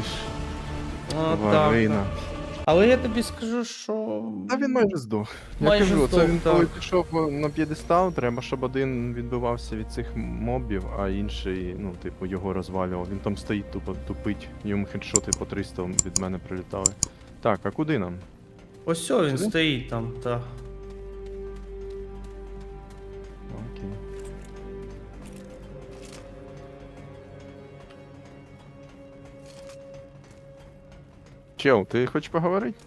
ти ж О, тварина. так. Але я тобі скажу, що. Та він майже здох. Майже я кажу, здох, це він коли пішов на п'єдестал, треба, щоб один відбивався від цих мобів, а інший, ну, типу, його розвалював. Він там стоїть тупо тупить, йому хедшоти по 300 від мене прилітали. Так, а куди нам? Ось о, він Сюди? стоїть там, так. Чел, ти хочеш поговорити?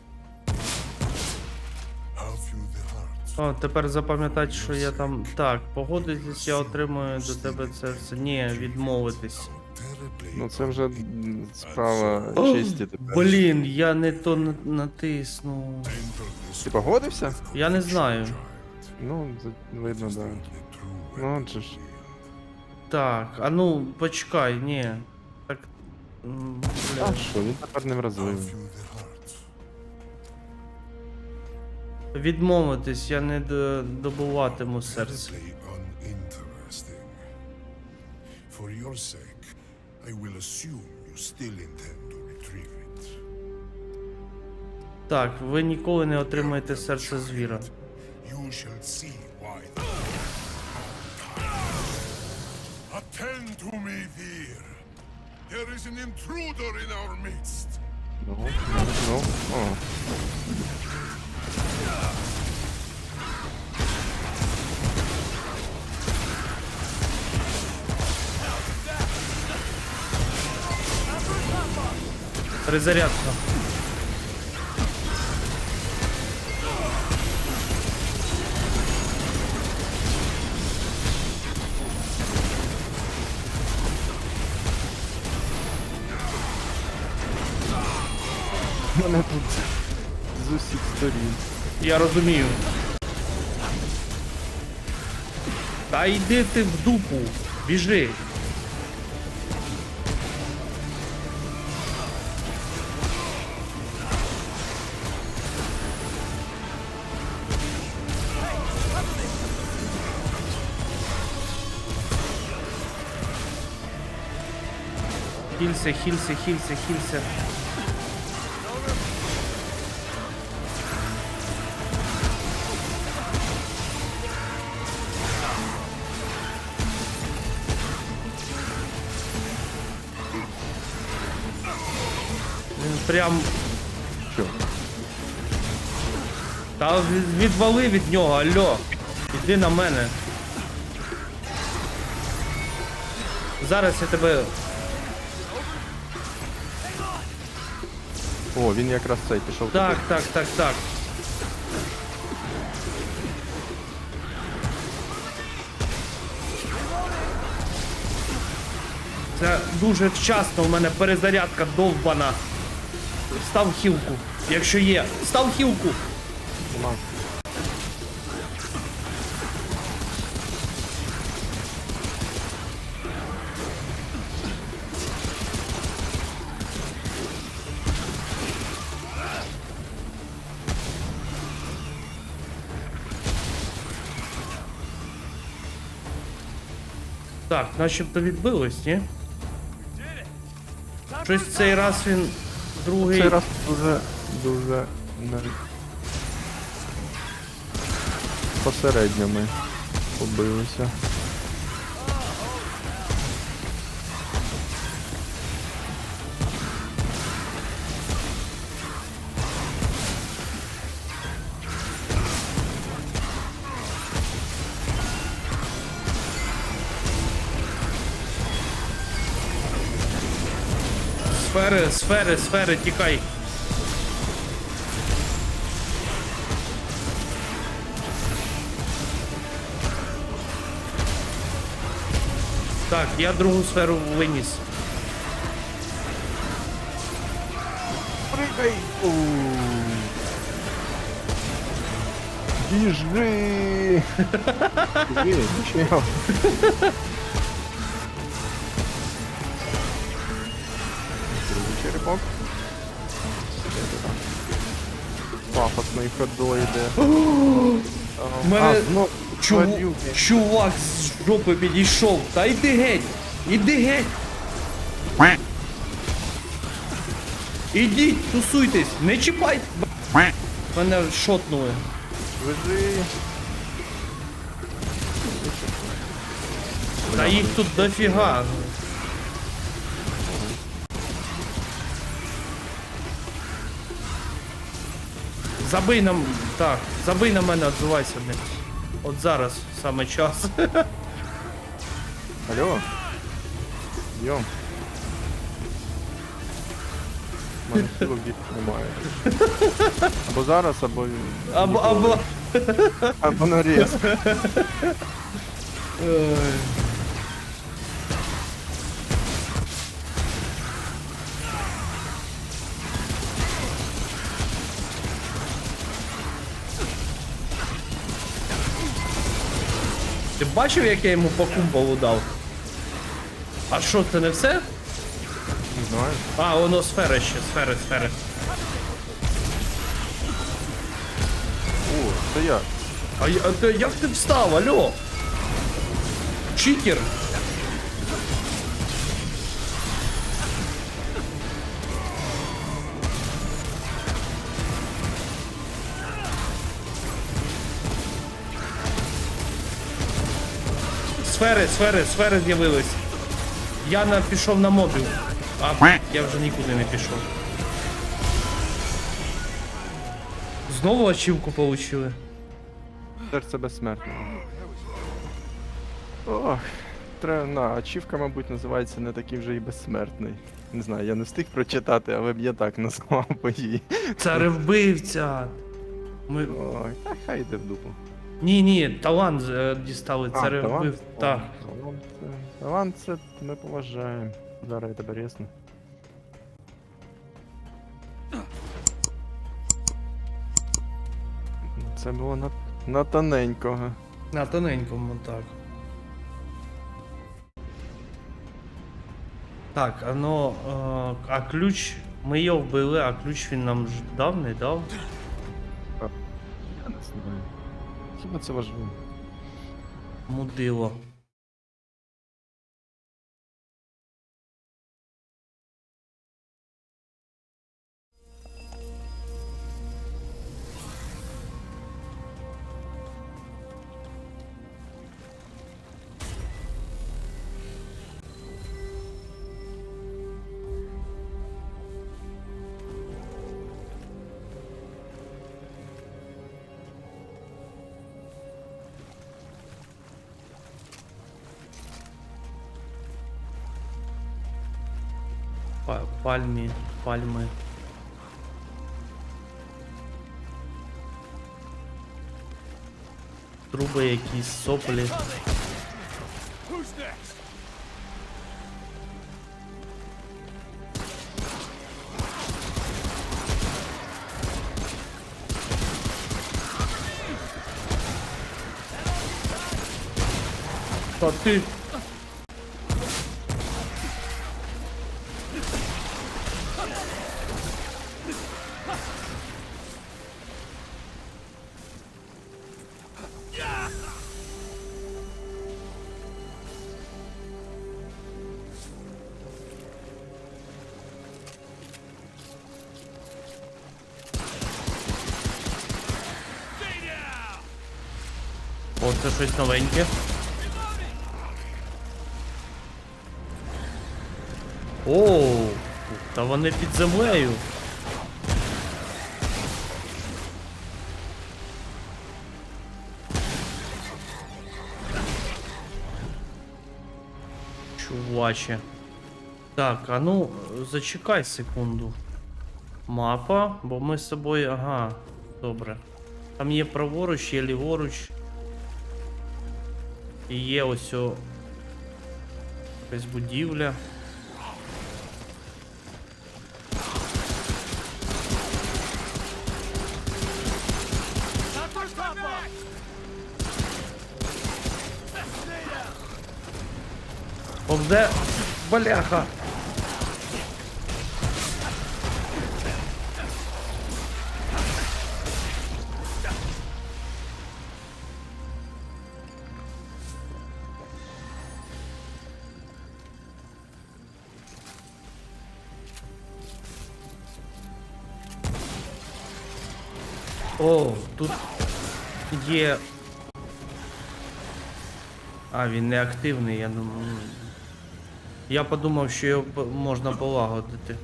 О, тепер запам'ятати, що я там. Так, погодитись, я отримую до тебе це все. Ні, відмовитись. Ну це вже справа О, честі тепер. Блін, я не то на- натиснув. Ти погодився? Я не знаю. Ну, видно, да. Ну, отже ж. Так, а ну, почекай, ні. Так. м, А Бля. що, він тепер не вразливий. Відмовитись, я не до- добуватиму серце. uninteresting. For your sake, I will assume you still intend to retrieve it. Так, ви ніколи не отримаєте серце звіра. You shall see why. Attend to me, Vir. There is an intruder in our midst. Ну, ну, ну. О. Перезарядка. Мене тут з усіх сторін. Я розумію. Та йди ти в дупу, біжи. Хілься, хілься, хілься, хілься. Він прям. Що? Та відвали від нього, алло. Іди на мене. Зараз я тебе. О, він якраз цей пішов Так, туди. так, так, так. Це дуже вчасно у мене перезарядка довбана. Став хілку, якщо є. Став хілку. Так, начебто відбилось, ні? Щось цей раз він другий. Цей раз дуже, дуже посередньо ми побилися. Сфери, сфери, сфери, тікай. Так, я другу сферу виніс. Прыгай! Біжи! Біжи, чел. Пафосний ходоїде. У мене А, знов чу... тварюки. чувак з жопи підійшов. Та йди геть! Іди геть! Ідіть, тусуйтесь, не чіпайте. Мене шотнули. Лежи. Та їх тут дофіга. Забий нам. Так, забий на мене, отзивайся. блін. От зараз саме час. Алло. Йом. У мене силок більше немає. Або зараз, або. Або, або. Або наріз. Ой. Ти бачив, як я йому по кумполу дав? А що, це не все? Не знаю. А, воно сфери ще, сфери, сфери. О, це я. А, я- а ти- як ти встав, алло? Читер. Сфери, сфери, сфери з'явились. Я на, пішов на мобів. А, я вже нікуди не пішов. Знову ачівку получили. Серце безсмертного. Ох, треба, на, ачівка, мабуть, називається не такий вже і безсмертний. Не знаю, я не встиг прочитати, але б я так назвав по її. Царевбивця. Ми... Ой, та хай йде в дупу. Ні, ні, талант е, дістали, А, царевбив. талант? Так. О, Талант це, талант це ми поважаємо. Зараз я тебе рісну. Це було на, на тоненького. На тоненькому, так. Так, а ну, е, а ключ. Ми його вбили, а ключ він нам ж дав, не дав. Хіба це важливо? Мудило. Пальмі, пальми. Труби якісь, соплі. Та ти. це щось новеньке. Оу, та вони під землею. Чуваче. Так, а ну, зачекай секунду. Мапа, бо ми з собою. Ага, добре. Там є праворуч, є ліворуч. І є ось о... якась будівля. Повзе. Бляха! О, тут є. А, він не активний, я думаю. Я подумав, що його можна полагодити.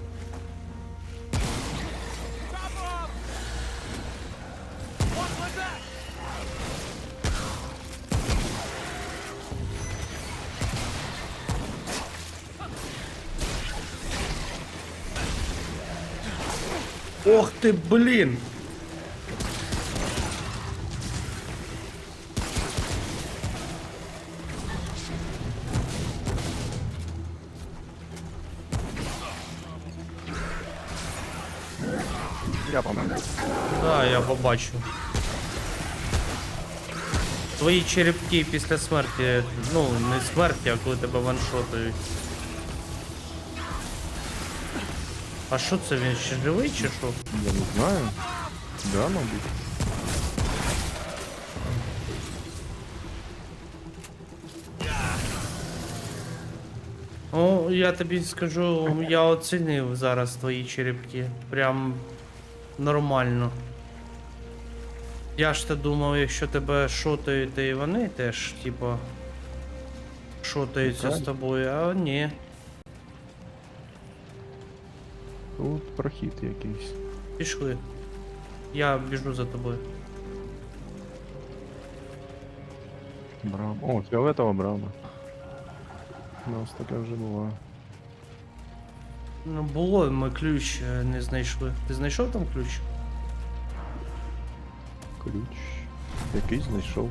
Ох ти, блін! Побачу. Твої черепки після смерті, ну, не смерті, а коли тебе ваншотують. А що це він ще живий чи що? Я не знаю. Да, мабуть. Ну, я тобі скажу, я оцінив зараз твої черепки. Прям нормально. Я ж то думав, якщо тебе шотають, то і вони теж, типа. Шотаються з тобою, а ні. Тут прохід якийсь. Пішли. Я біжу за тобою. Брама. О, фіолетова брама. У нас таке вже було. Ну, було, ми ключ е, не знайшли. Ти знайшов там ключ? Ключ. Який знайшов.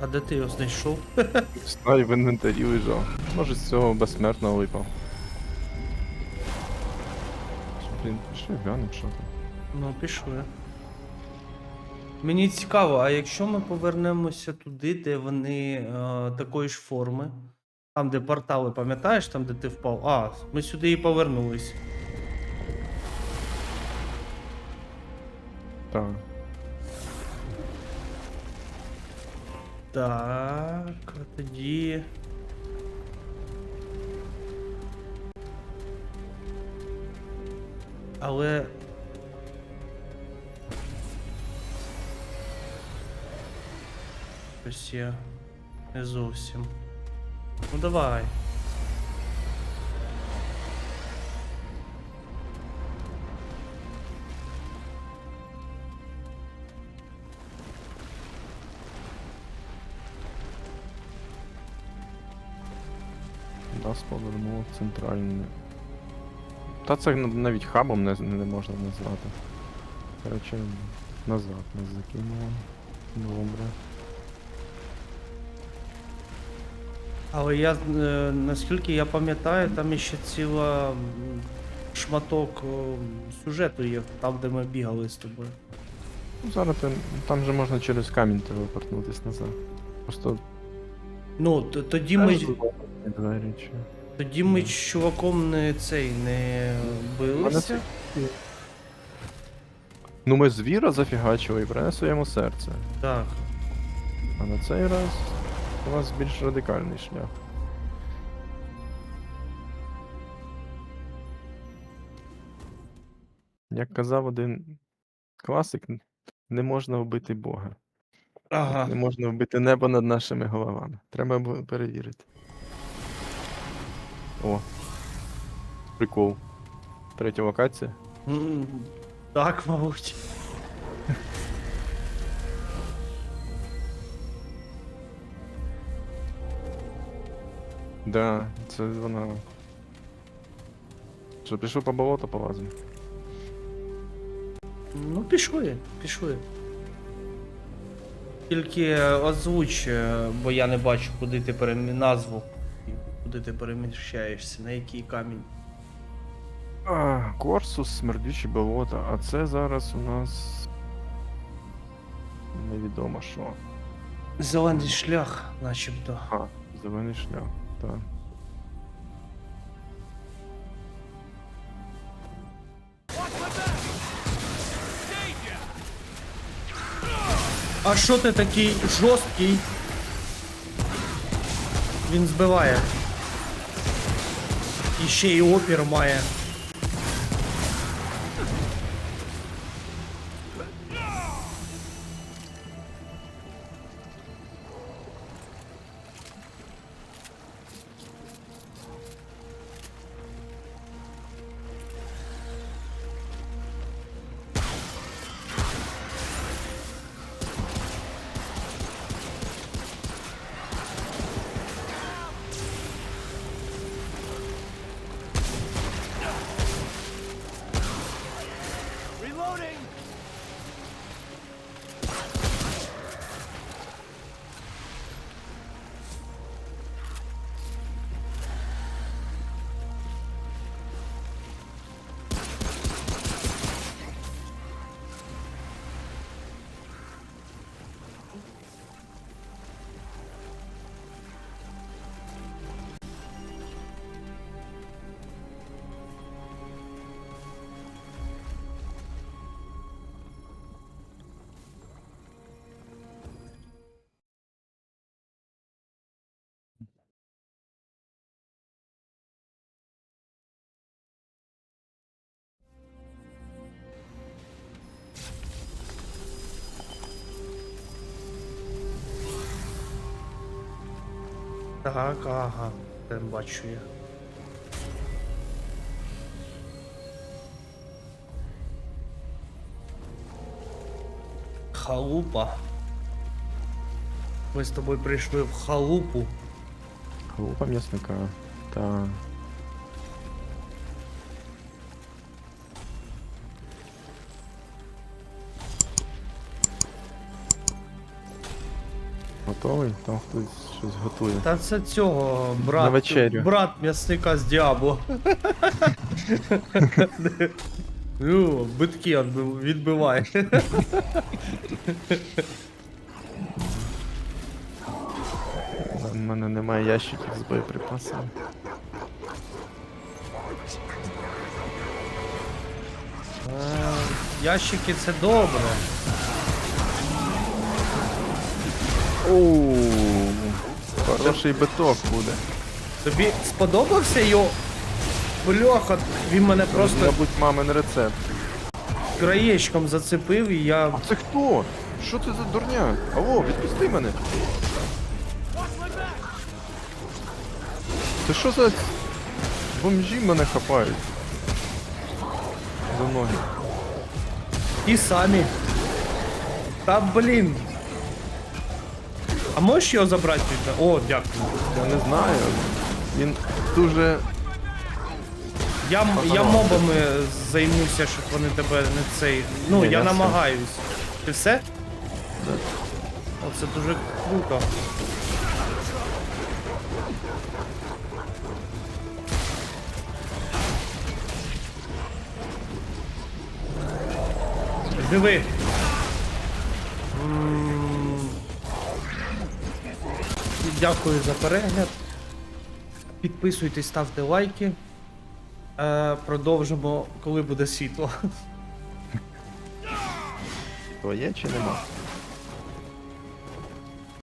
А де ти його знайшов? Знаю, в інвентарі лежав. Може з цього безсмертного випав. Блін, пішли глянемо, що там. Ну, пішли. Мені цікаво, а якщо ми повернемося туди, де вони е, такої ж форми, там, де портали, пам'ятаєш, там, де ти впав? А, ми сюди і повернулись. Так. Так, тоді. Але. Ось я не зовсім. Ну давай. Нас повернуло в центральне. Та це навіть хабом не, не можна назвати. Короче, назад нас закинуло. Добре. Але я, е, наскільки я пам'ятаю, там ще ціла м, шматок о, сюжету є, там, де ми бігали з тобою. Ну, зараз ти, там же можна через камінь телепортнутись назад. Просто Ну, т- тоді ми, чи. тоді ми з чуваком не цей не билися. Ну ми звіра зафігачили і принесли йому серце. Так. А на цей раз у нас більш радикальний шлях. Як казав один класик, не можна вбити Бога. Ага. Не можна вбити небо над нашими головами. Треба було перевірити. О. Прикол. Третя локація. М, Так, мабуть. Да, це вона. Що, пішов по болоту полазимо? Ну, пішли, пішли. Тільки озвуч, е, бо я не бачу, куди ти перемі... назву. Куди ти переміщаєшся, на який камінь. А, Корсус, смердючі болота, а це зараз у нас. Невідомо що. Зелений шлях, начебто. А, зелений шлях, так. А що ти такий жорсткий? Він збиває. І ще й опір має. Так, ага. Там бачу я. Халупа. Ми з тобою прийшли в халупу. Глупа м'ясника. Та. Готовий? Там хтось щось готує. Та це цього брат. На вечерю. Брат м'ясника з Діабло. Ну, битки відбив- відбиває. У мене немає ящиків з боєприпасами. А, Ящики це добре. Оу, хороший биток буде. Тобі сподобався його? Бляха, він мене просто Мабуть, мамин рецепт. краєчком зацепив і я. А це хто? Що це за дурня? Алло, відпусти мене. Це що за бомжі мене хапають? За ноги. І самі. Та блін. А можеш його забрати? О, дякую. Я не знаю. Він дуже. Я, я мобами займуся, щоб вони тебе не цей. Ну, я намагаюсь. Ти все? Да. О, це дуже круто. Диви. Дякую за перегляд. Підписуйтесь, ставте лайки. Е, продовжимо, коли буде світло. Твоє чи нема?